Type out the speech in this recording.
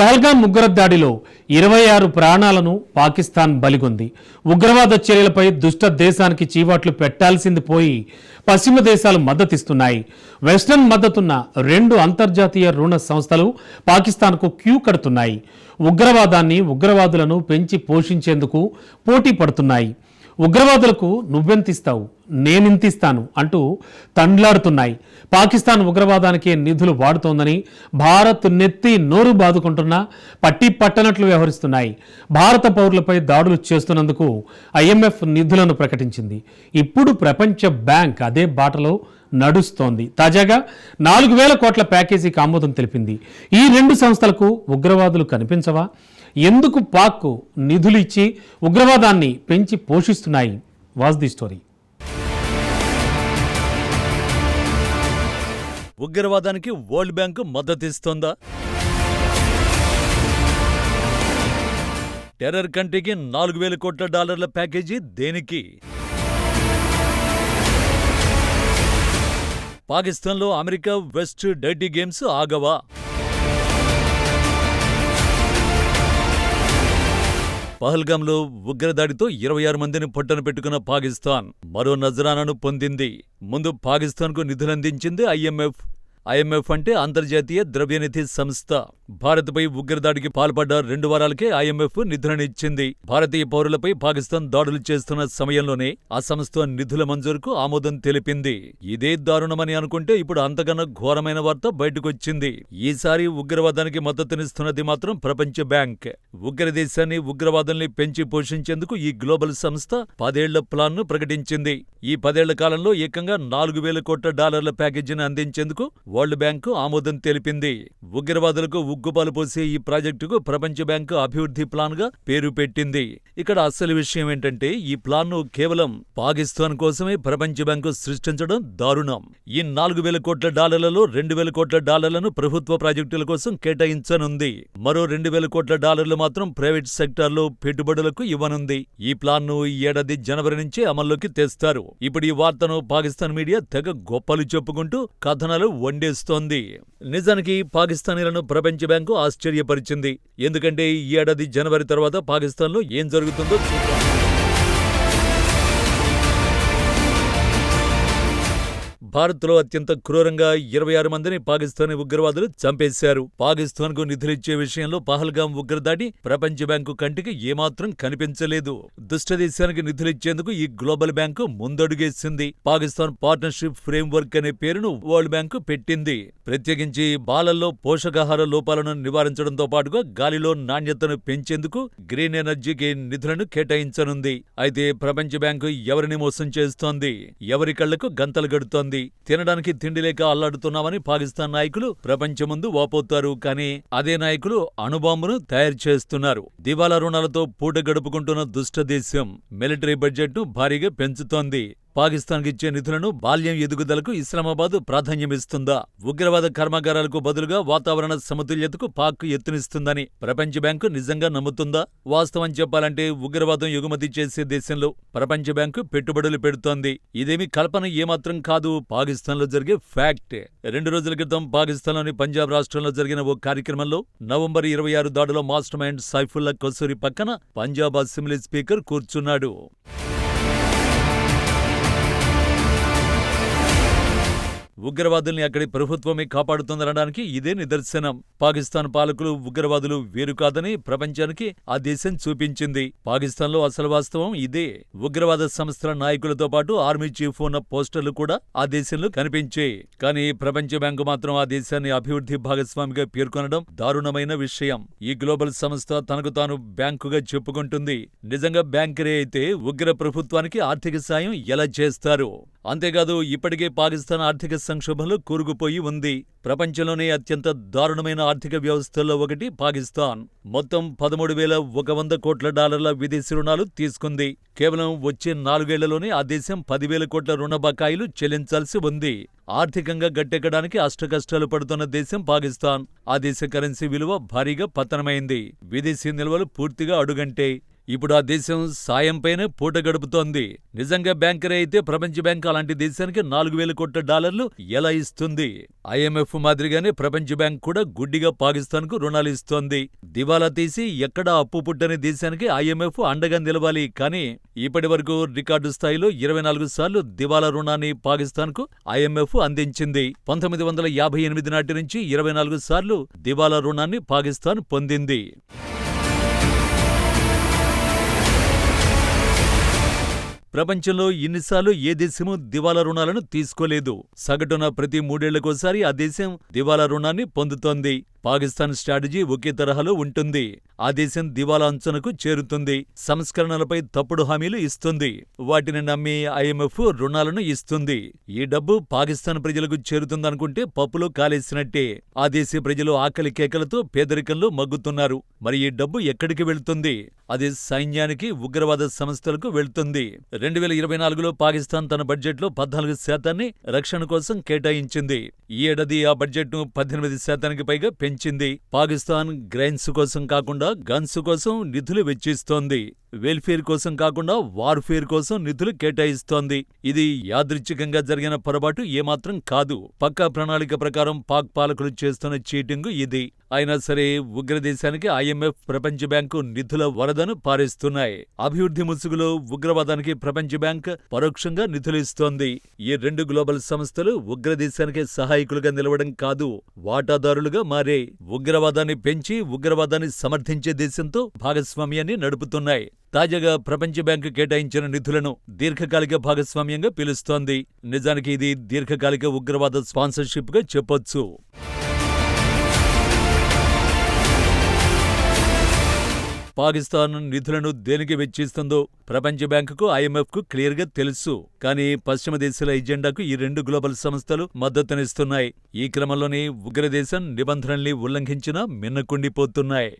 పహల్గాం ఉగ్ర దాడిలో ఇరవై ఆరు ప్రాణాలను పాకిస్తాన్ బలిగొంది. ఉగ్రవాద చర్యలపై దుష్ట దేశానికి చీవాట్లు పెట్టాల్సింది పోయి పశ్చిమ దేశాలు మద్దతిస్తున్నాయి. వెస్టర్న్ మద్దతున్న రెండు అంతర్జాతీయ రుణ సంస్థలు పాకిస్తాన్కు క్యూ కడుతున్నాయి. ఉగ్రవాదాన్ని ఉగ్రవాదులను పెంచి పోషించేందుకు పోటీ పడుతున్నాయి. ఉగ్రవాదులకు నువ్వెంతిస్తావు? నేనింతిస్తాను అంటూ తండ్లాడుతున్నాయి. పాకిస్తాన్ ఉగ్రవాదానికే నిధులు వాడుతోందని భారత్ నెత్తి నోరు బాదుకుంటున్నా పట్టి పట్టనట్లు వ్యవహరిస్తున్నాయి. భారత పౌరులపై దాడులు చేస్తున్నందుకు ఐఎంఎఫ్ నిధులను ప్రకటించింది. ఇప్పుడు ప్రపంచ బ్యాంక్ అదే బాటలో నడుస్తోంది. తాజాగా నాలుగు వేల కోట్ల ప్యాకేజీకి ఆమోదం తెలిపింది. ఈ రెండు సంస్థలకు ఉగ్రవాదులు కనిపించవా? ఎందుకు పాక్ నిధులు ఇచ్చి ఉగ్రవాదాన్ని పెంచి పోషిస్తున్నాయి? Was the story. ఉగ్రవాదానికి world bank మద్దతిస్తోందా? టెర్రర్ కంట్రీకి నాలుగు వేల కోట్ల డాలర్ల ప్యాకేజీ దేనికి? పాకిస్తాన్లో అమెరికా వెస్ట్ డర్టీ గేమ్స్ ఆగవా? పహల్గాంలో ఉగ్రదాడితో ఇరవై ఆరు మందిని పొట్టన పెట్టుకున్న పాకిస్తాన్ మరో నజరానాను పొందింది. ముందు పాకిస్తాన్కు నిధులందించింది ఐఎంఎఫ్. ఐఎంఎఫ్ అంటే అంతర్జాతీయ ద్రవ్యనిధి సంస్థ. భారత్పై ఉగ్రదాడికి పాల్పడ్డ రెండు వారాలకే ఐఎంఎఫ్ నిధులనిచ్చింది భారతీయ పౌరులపై పాకిస్తాన్ దాడులు చేస్తున్న సమయంలోనే ఆ సంస్థ నిధుల మంజూరుకు ఆమోదం తెలిపింది. ఇదే దారుణమని అనుకుంటే ఇప్పుడు అంతకన్నా ఘోరమైన వార్త బయటకొచ్చింది. ఈసారి ఉగ్రవాదానికి మద్దతునిస్తున్నది మాత్రం ప్రపంచ బ్యాంక్. ఉగ్రదేశాన్ని ఉగ్రవాదుల్ని పెంచి పోషించేందుకు ఈ గ్లోబల్ సంస్థ పదేళ్ళ ప్లాన్ను ప్రకటించింది. ఈ పదేళ్ళ కాలంలో ఏకంగా నాలుగు వేల కోట్ల డాలర్ల ప్యాకేజీని అందించేందుకు వరల్డ్ బ్యాంకు ఆమోదం తెలిపింది. ఉగ్రవాదులకు ఉగ్గుపాలు పోసే ఈ ప్రాజెక్టుకు ప్రపంచ బ్యాంకు అభివృద్ధి ప్లాన్గా పేరు పెట్టింది. ఇక్కడ అసలు విషయం ఏంటంటే ఈ ప్లాన్ను కేవలం పాకిస్తాన్ కోసమే ప్రపంచ బ్యాంకు సృష్టించడం దారుణం. ఈ నాలుగు వేల కోట్ల డాలర్లలో రెండు వేల కోట్ల డాలర్లను ప్రభుత్వ ప్రాజెక్టుల కోసం కేటాయించనుంది. మరో రెండు వేల కోట్ల డాలర్లు మాత్రం ప్రైవేట్ సెక్టార్లో పెట్టుబడులకు ఇవ్వనుంది. ఈ ప్లాన్ను ఈ ఏడాది జనవరి నుంచే అమల్లోకి తెస్తారు. ఇప్పుడు ఈ వార్తను పాకిస్తాన్ మీడియా తెగ గొప్పలు చెప్పుకుంటూ కథనాలు వండేస్తోంది. నిజానికి పాకిస్తానీలను ప్రపంచ బ్యాంకు ఆశ్చర్యపరిచింది. ఎందుకంటే ఈ ఏడాది జనవరి తర్వాత పాకిస్తాన్లో ఏం జరుగుతుందో చూద్దాం. భారత్లో అత్యంత క్రూరంగా ఇరవై ఆరు మందిని పాకిస్తానీ ఉగ్రవాదులు చంపేశారు. పాకిస్తాన్కు నిధులిచ్చే విషయంలో పహల్గాం ఉగ్రదాడి ప్రపంచ బ్యాంకు కంటికి ఏమాత్రం కనిపించలేదు. దుష్ట దేశానికి నిధులిచ్చేందుకు ఈ గ్లోబల్ బ్యాంకు ముందడుగేసింది. పాకిస్తాన్ పార్ట్నర్షిప్ ఫ్రేమ్వర్క్ అనే పేరును వరల్డ్ బ్యాంకు పెట్టింది. ప్రత్యేకించి బాలల్లో పోషకాహార లోపాలను నివారించడంతో పాటుగా గాలిలో నాణ్యతను పెంచేందుకు గ్రీన్ ఎనర్జీకి నిధులను కేటాయించనుంది. అయితే ప్రపంచ బ్యాంకు ఎవరిని మోసం చేస్తోంది? ఎవరి కళ్ళకు గంతలు గడుతోంది? తినడానికి తిండి లేక అల్లాడుతున్నామని పాకిస్తాన్ నాయకులు ప్రపంచం ముందు వాపోతారు కానీ అదే నాయకులు అణుబాంబును తయారు చేస్తున్నారు. దివాలా రుణాలతో పూట గడుపుకుంటున్న దుష్ట దేశం మిలిటరీ బడ్జెట్ను భారీగా పెంచుతోంది. పాకిస్తాన్కిచ్చే నిధులను బాల్యం ఎదుగుదలకు ఇస్లామాబాద్ ప్రాధాన్యమిస్తుందా? ఉగ్రవాద కర్మాగారాలకు బదులుగా వాతావరణ సమతుల్యతకు పాక్ ఎత్తునిస్తుందని ప్రపంచ బ్యాంకు నిజంగా నమ్ముతుందా? వాస్తవం చెప్పాలంటే ఉగ్రవాదం ఎగుమతి చేసే దేశంలో ప్రపంచ బ్యాంకు పెట్టుబడులు పెడుతోంది. ఇదేమి కల్పన ఏమాత్రం కాదు. పాకిస్తాన్లో జరిగే ఫ్యాక్ట్. రెండు రోజుల క్రితం పాకిస్తాన్లోని పంజాబ్ రాష్ట్రంలో జరిగిన ఓ కార్యక్రమంలో నవంబర్ ఇరవై ఆరు దాడిలో మాస్టర్ మైండ్ సైఫుల్లా కసూరి పక్కన పంజాబ్ అసెంబ్లీ స్పీకర్ కూర్చున్నాడు. ఉగ్రవాదుల్ని అక్కడి ప్రభుత్వమే కాపాడుతుందనడానికి ఇదే నిదర్శనం. పాకిస్తాన్ పాలకులు ఉగ్రవాదులు వేరు కాదని ప్రపంచానికి ఆ దేశం చూపించింది. పాకిస్తాన్లో అసలు వాస్తవం ఇదే. ఉగ్రవాద సంస్థల నాయకులతో పాటు ఆర్మీ చీఫ్ ఉన్న పోస్టర్లు కూడా ఆ దేశంలో కనిపించాయి కానీ ప్రపంచ బ్యాంకు మాత్రం ఆ దేశాన్ని అభివృద్ధి భాగస్వామిగా పేర్కొనడం దారుణమైన విషయం. ఈ గ్లోబల్ సంస్థ తనకు తాను బ్యాంకుగా చెప్పుకుంటుంది. నిజంగా బ్యాంకరే అయితే ఉగ్ర ప్రభుత్వానికి ఆర్థిక సాయం ఎలా చేస్తారు? అంతేకాదు ఇప్పటికే పాకిస్తాన్ ఆర్థిక సంక్షోభంలో కూరుకుపోయి ఉంది. ప్రపంచంలోనే అత్యంత దారుణమైన ఆర్థిక వ్యవస్థల్లో ఒకటి పాకిస్తాన్. మొత్తం పదమూడు వేల ఒక వంద కోట్ల డాలర్ల విదేశీ రుణాలు తీసుకుంది. కేవలం వచ్చే నాలుగేళ్ళలోనే ఆ దేశం పదివేల కోట్ల రుణ బకాయిలు చెల్లించాల్సి ఉంది. ఆర్థికంగా గట్టెక్కడానికి అష్టకష్టాలు పడుతున్న దేశం పాకిస్తాన్. ఆ దేశ కరెన్సీ విలువ భారీగా పతనమైంది. విదేశీ నిల్వలు పూర్తిగా అడుగంటే ఇప్పుడు ఆ దేశం సాయంపైనే పూట గడుపుతోంది. నిజంగా బ్యాంకరే అయితే ప్రపంచ బ్యాంక్ అలాంటి దేశానికి నాలుగు వేల కోట్ల డాలర్లు ఎలా ఇస్తుంది? ఐఎంఎఫ్ మాదిరిగానే ప్రపంచ బ్యాంక్ కూడా గుడ్డిగా పాకిస్తాన్కు రుణాలు ఇస్తోంది. దివాలా తీసి ఎక్కడా అప్పు పుట్టని దేశానికి ఐఎంఎఫ్ అండగా నిలవాలి. కానీ ఇప్పటి వరకు రికార్డు స్థాయిలో ఇరవై నాలుగు సార్లు దివాలా రుణాన్ని పాకిస్తాన్కు ఐఎంఎఫ్ అందించింది. పంతొమ్మిది వందల యాభై ఎనిమిది నాటి నుంచి ఇరవై నాలుగు సార్లు దివాలా రుణాన్ని పాకిస్తాన్ పొందింది. ప్రపంచంలో ఇన్నిసార్లు ఏ దేశమూ దివాలా రుణాలను తీసుకోలేదు. సగటున ప్రతి మూడేళ్ళకోసారి ఆ దేశం దివాలా రుణాన్ని పొందుతోంది. పాకిస్తాన్ స్ట్రాటజీ ఒకే తరహాలో ఉంటుంది. ఆ దేశం దివాలా అంచనకు చేరుతుంది. సంస్కరణలపై తప్పుడు హామీలు ఇస్తుంది. వాటిని నమ్మి ఐఎంఎఫ్ రుణాలను ఇస్తుంది. ఈ డబ్బు పాకిస్తాన్ ప్రజలకు చేరుతుందనుకుంటే పప్పులో కాలేసినట్టే. ఆ దేశ ప్రజలు ఆకలి కేకలతో పేదరికంలో మగ్గుతున్నారు. మరి ఈ డబ్బు ఎక్కడికి వెళ్తుంది? అది సైన్యానికి ఉగ్రవాద సంస్థలకు వెళ్తుంది. రెండు వేల ఇరవై నాలుగులో పాకిస్తాన్ తన బడ్జెట్లో పద్నాలుగు శాతాన్ని రక్షణ కోసం కేటాయించింది. ఈ ఏడాది ఆ బడ్జెట్ను పద్దెనిమిది శాతానికి పైగా పెంచింది పాకిస్తాన్ గ్రైన్స్ కోసం కాకుండా గన్స్ కోసం నిధులు వెచ్చిస్తోంది. వెల్ఫేర్ కోసం కాకుండా వార్ఫేర్ కోసం నిధులు కేటాయిస్తోంది. ఇది యాదృచ్ఛికంగా జరిగిన పొరపాటు ఏమాత్రం కాదు. పక్కా ప్రణాళిక ప్రకారం పాక్ పాలకులు చేస్తున్న చీటింగ్ ఇది. అయినా సరే ఉగ్రదేశానికి ఐఎంఎఫ్ ప్రపంచ బ్యాంకు నిధుల వరదను పారేస్తున్నాయి. అభివృద్ధి ముసుగులో ఉగ్రవాదానికి ప్రపంచ బ్యాంక్ పరోక్షంగా నిధులిస్తోంది ఈ రెండు గ్లోబల్ సంస్థలు ఉగ్రదేశానికి సహాయకులుగా నిలవడం కాదు వాటాదారులుగా మారే ఉగ్రవాదాన్ని పెంచి ఉగ్రవాదాన్ని సమర్థించే దేశంతో భాగస్వామ్యాన్ని నడుపుతున్నాయి. తాజాగా ప్రపంచ బ్యాంకు కేటాయించిన నిధులను దీర్ఘకాలిక భాగస్వామ్యంగా పిలుస్తోంది. నిజానికి ఇది దీర్ఘకాలిక ఉగ్రవాద స్పాన్సర్షిప్గా చెప్పొచ్చు. పాకిస్తాన్ నిధులను దేనికి వెచ్చిస్తుందో ప్రపంచ బ్యాంకుకు ఐఎంఎఫ్కు క్లియర్గా తెలుసు. కానీ పశ్చిమ దేశాల ఎజెండాకు ఈ రెండు గ్లోబల్ సంస్థలు మద్దతునిస్తున్నాయి. ఈ క్రమంలోనే ఉగ్రదేశం నిబంధనల్ని ఉల్లంఘించినా మిన్నకుండిపోతున్నాయి.